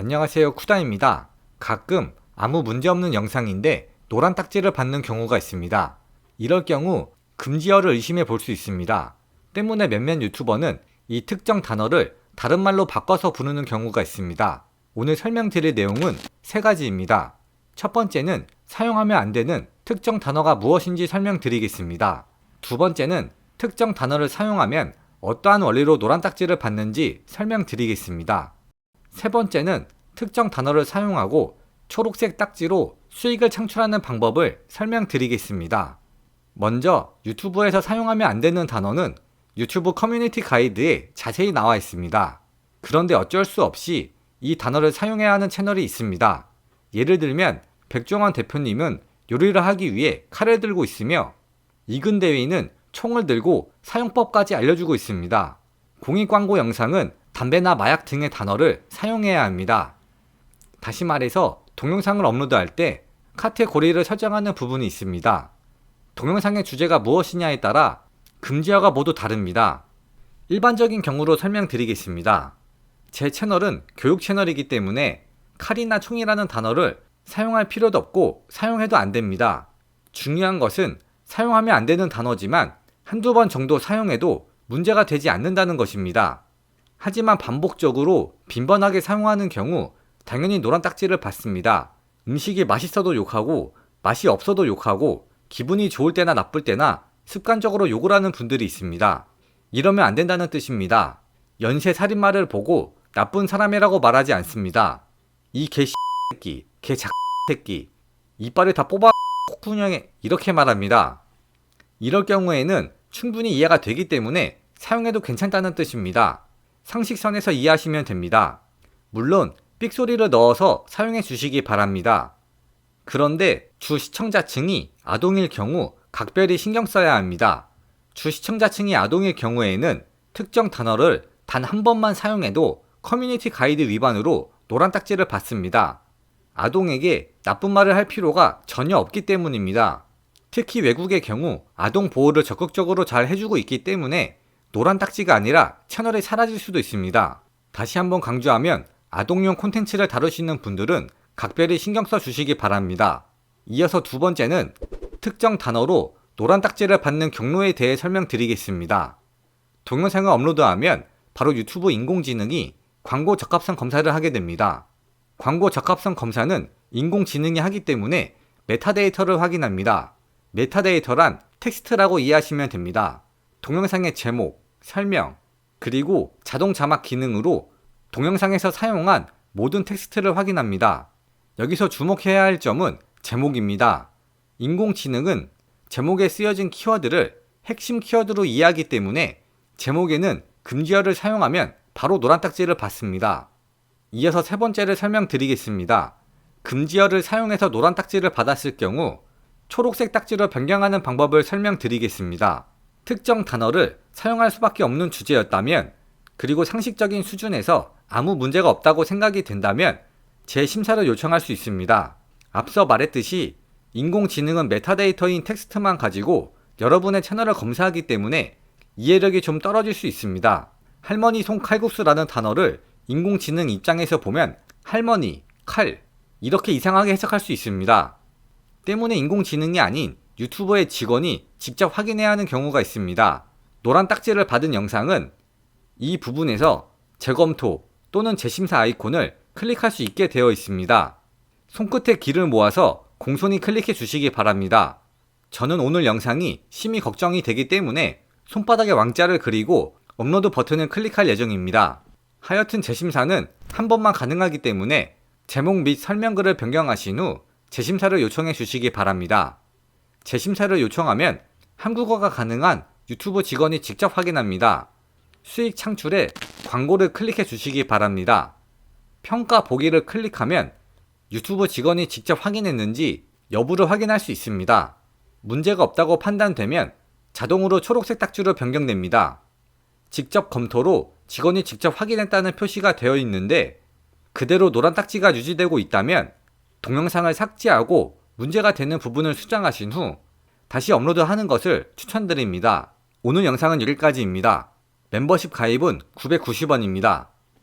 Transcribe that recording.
안녕하세요 쿠다입니다. 가끔 아무 문제 없는 영상인데 노란 딱지를 받는 경우가 있습니다. 이럴 경우 금지어를 의심해 볼 수 있습니다. 때문에 몇몇 유튜버는 이 특정 단어를 다른 말로 바꿔서 부르는 경우가 있습니다. 오늘 설명드릴 내용은 세 가지입니다. 첫 번째는 사용하면 안 되는 특정 단어가 무엇인지 설명드리겠습니다. 두 번째는 특정 단어를 사용하면 어떠한 원리로 노란 딱지를 받는지 설명드리겠습니다. 세 번째는 특정 단어를 사용하고 초록색 딱지로 수익을 창출하는 방법을 설명드리겠습니다. 먼저 유튜브에서 사용하면 안 되는 단어는 유튜브 커뮤니티 가이드에 자세히 나와 있습니다. 그런데 어쩔 수 없이 이 단어를 사용해야 하는 채널이 있습니다. 예를 들면 백종원 대표님은 요리를 하기 위해 칼을 들고 있으며 이근 대위는 총을 들고 사용법까지 알려주고 있습니다. 공익 광고 영상은 담배나 마약 등의 단어를 사용해야 합니다. 다시 말해서 동영상을 업로드할 때 카테고리를 설정하는 부분이 있습니다. 동영상의 주제가 무엇이냐에 따라 금지어가 모두 다릅니다. 일반적인 경우로 설명드리겠습니다. 제 채널은 교육 채널이기 때문에 칼이나 총이라는 단어를 사용할 필요도 없고 사용해도 안 됩니다. 중요한 것은 사용하면 안 되는 단어지만 한두 번 정도 사용해도 문제가 되지 않는다는 것입니다. 하지만 반복적으로 빈번하게 사용하는 경우 당연히 노란 딱지를 받습니다. 음식이 맛있어도 욕하고 맛이 없어도 욕하고 기분이 좋을 때나 나쁠 때나 습관적으로 욕을 하는 분들이 있습니다. 이러면 안 된다는 뜻입니다. 연쇄 살인마를 보고 나쁜 사람이라고 말하지 않습니다. 이 개새끼, 개작 새끼, 이빨을 다 뽑아 콧구녕에 이렇게 말합니다. 이럴 경우에는 충분히 이해가 되기 때문에 사용해도 괜찮다는 뜻입니다. 상식선에서 이해하시면 됩니다. 물론 삑소리를 넣어서 사용해 주시기 바랍니다. 그런데 주 시청자층이 아동일 경우 각별히 신경 써야 합니다. 주 시청자층이 아동일 경우에는 특정 단어를 단 한 번만 사용해도 커뮤니티 가이드 위반으로 노란 딱지를 받습니다. 아동에게 나쁜 말을 할 필요가 전혀 없기 때문입니다. 특히 외국의 경우 아동 보호를 적극적으로 잘 해주고 있기 때문에 노란 딱지가 아니라 채널이 사라질 수도 있습니다. 다시 한번 강조하면 아동용 콘텐츠를 다루시는 분들은 각별히 신경 써 주시기 바랍니다. 이어서 두 번째는 특정 단어로 노란 딱지를 받는 경로에 대해 설명드리겠습니다. 동영상을 업로드하면 바로 유튜브 인공지능이 광고 적합성 검사를 하게 됩니다. 광고 적합성 검사는 인공지능이 하기 때문에 메타데이터를 확인합니다. 메타데이터란 텍스트라고 이해하시면 됩니다. 동영상의 제목, 설명, 그리고 자동 자막 기능으로 동영상에서 사용한 모든 텍스트를 확인합니다. 여기서 주목해야 할 점은 제목입니다. 인공지능은 제목에 쓰여진 키워드를 핵심 키워드로 이해하기 때문에 제목에는 금지어를 사용하면 바로 노란 딱지를 받습니다. 이어서 세 번째를 설명드리겠습니다. 금지어를 사용해서 노란 딱지를 받았을 경우 초록색 딱지로 변경하는 방법을 설명드리겠습니다. 특정 단어를 사용할 수밖에 없는 주제였다면 그리고 상식적인 수준에서 아무 문제가 없다고 생각이 된다면 재심사를 요청할 수 있습니다. 앞서 말했듯이 인공지능은 메타데이터인 텍스트만 가지고 여러분의 채널을 검사하기 때문에 이해력이 좀 떨어질 수 있습니다. 할머니 손 칼국수라는 단어를 인공지능 입장에서 보면 할머니, 칼, 이렇게 이상하게 해석할 수 있습니다. 때문에 인공지능이 아닌 유튜버의 직원이 직접 확인해야 하는 경우가 있습니다. 노란 딱지를 받은 영상은 이 부분에서 재검토 또는 재심사 아이콘을 클릭할 수 있게 되어 있습니다. 손끝에 기를 모아서 공손히 클릭해 주시기 바랍니다. 저는 오늘 영상이 심히 걱정이 되기 때문에 손바닥에 왕자를 그리고 업로드 버튼을 클릭할 예정입니다. 하여튼 재심사는 한 번만 가능하기 때문에 제목 및 설명글을 변경하신 후 재심사를 요청해 주시기 바랍니다. 재심사를 요청하면 한국어가 가능한 유튜브 직원이 직접 확인합니다. 수익 창출에 광고를 클릭해 주시기 바랍니다. 평가 보기를 클릭하면 유튜브 직원이 직접 확인했는지 여부를 확인할 수 있습니다. 문제가 없다고 판단되면 자동으로 초록색 딱지로 변경됩니다. 직접 검토로 직원이 직접 확인했다는 표시가 되어 있는데 그대로 노란 딱지가 유지되고 있다면 동영상을 삭제하고 문제가 되는 부분을 수정하신 후 다시 업로드하는 것을 추천드립니다. 오늘 영상은 여기까지입니다. 멤버십 가입은 990원입니다.